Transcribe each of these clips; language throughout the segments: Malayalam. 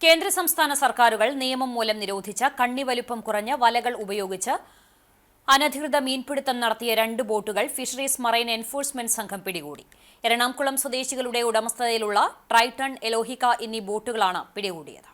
കേന്ദ്ര സംസ്ഥാന സർക്കാരുകൾ നിയമം മൂലം നിരോധിച്ച കണ്ണി വലുപ്പം കുറഞ്ഞ വലകൾ ഉപയോഗിച്ച് അനധികൃത മീൻപിടുത്തം നടത്തിയ രണ്ട് ബോട്ടുകൾ ഫിഷറീസ് മറൈൻ എൻഫോഴ്സ്മെന്റ് സംഘം പിടികൂടി. എറണാകുളം സ്വദേശികളുടെ ഉടമസ്ഥതയിലുള്ള ട്രൈട്ടൺ എലോഹിക എന്നീ ബോട്ടുകളാണ് പിടികൂടിയത്.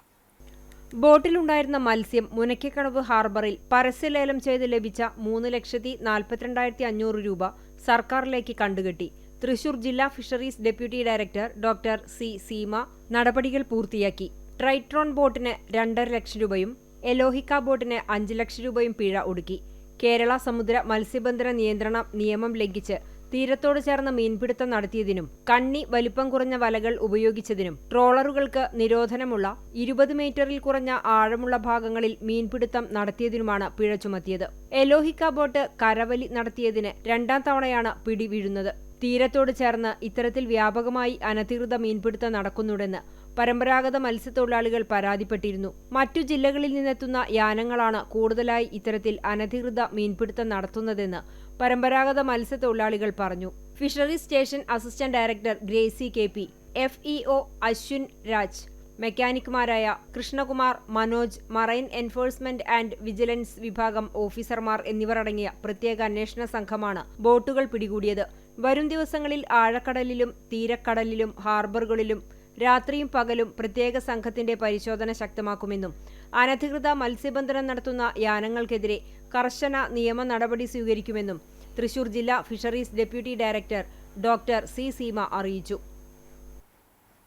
ബോട്ടിലുണ്ടായിരുന്ന മത്സ്യം മുനക്കിക്കടവ് ഹാർബറിൽ പരസ്യലേലം ചെയ്ത് ലഭിച്ച മൂന്ന് ലക്ഷത്തി നാൽപ്പത്തിരണ്ടായിരത്തി അഞ്ഞൂറ് രൂപ സർക്കാരിലേക്ക് കണ്ടുകെട്ടി. തൃശൂർ ജില്ലാ fisheries deputy director doctor C Seema നടപടികൾ പൂർത്തിയാക്കി. ട്രൈട്രോൺ ബോട്ടിന് രണ്ടര ലക്ഷം രൂപയും എലോഹിക്ക ബോട്ടിന് അഞ്ച് ലക്ഷം രൂപയും പിഴ ഒടുക്കി. കേരള സമുദ്ര മത്സ്യബന്ധന നിയന്ത്രണ നിയമം ലംഘിച്ച് തീരത്തോട് ചേർന്ന് മീൻപിടുത്തം നടത്തിയതിനും കണ്ണി വലിപ്പം കുറഞ്ഞ വലകൾ ഉപയോഗിച്ചതിനും ട്രോളറുകൾക്ക് നിരോധനമുള്ള ഇരുപത് മീറ്ററിൽ കുറഞ്ഞ ആഴമുള്ള ഭാഗങ്ങളിൽ മീൻപിടുത്തം നടത്തിയതിനുമാണ് പിഴ ചുമത്തിയത്. എലോഹിക്ക ബോട്ട് കരവലി നടത്തിയതിന് രണ്ടാം തവണയാണ് പിടി വീഴുന്നത് തീരത്തോട് ചേർന്ന് ഇത്തരത്തിൽ വ്യാപകമായി അനധികൃത മീൻപിടുത്തം നടക്കുന്നുണ്ടെന്ന് പരമ്പരാഗത മത്സ്യത്തൊഴിലാളികൾ പരാതിപ്പെട്ടിരുന്നു. മറ്റു ജില്ലകളിൽ നിന്നെത്തുന്ന യാനങ്ങളാണ് കൂടുതലായി ഇത്തരത്തിൽ അനധികൃത മീൻപിടുത്തം നടത്തുന്നതെന്ന് പരമ്പരാഗത മത്സ്യത്തൊഴിലാളികൾ പറഞ്ഞു. Fisheries station assistant director Gracy K P F E Ashwin Raj മെക്കാനിക്കുമാരായ Krishnakumar Manoj marine enforcement and vigilance വിഭാഗം ഓഫീസർമാർ എന്നിവർ അടങ്ങിയ പ്രത്യേക അന്വേഷണ സംഘമാണ് ബോട്ടുകൾ പിടികൂടിയത്. വരും ദിവസങ്ങളിൽ ആഴക്കടലിലും തീരക്കടലിലും ഹാർബറുകളിലും രാത്രിയും പകലും പ്രത്യേക സംഘത്തിന്റെ പരിശോധന ശക്തമാക്കുമെന്നും അനധികൃത മത്സ്യബന്ധനം നടത്തുന്ന യാനങ്ങൾക്കെതിരെ കർശന നിയമ നടപടി സ്വീകരിക്കുമെന്നും തൃശൂർ ജില്ലാ fisheries deputy director doctor C Seema അറിയിച്ചു.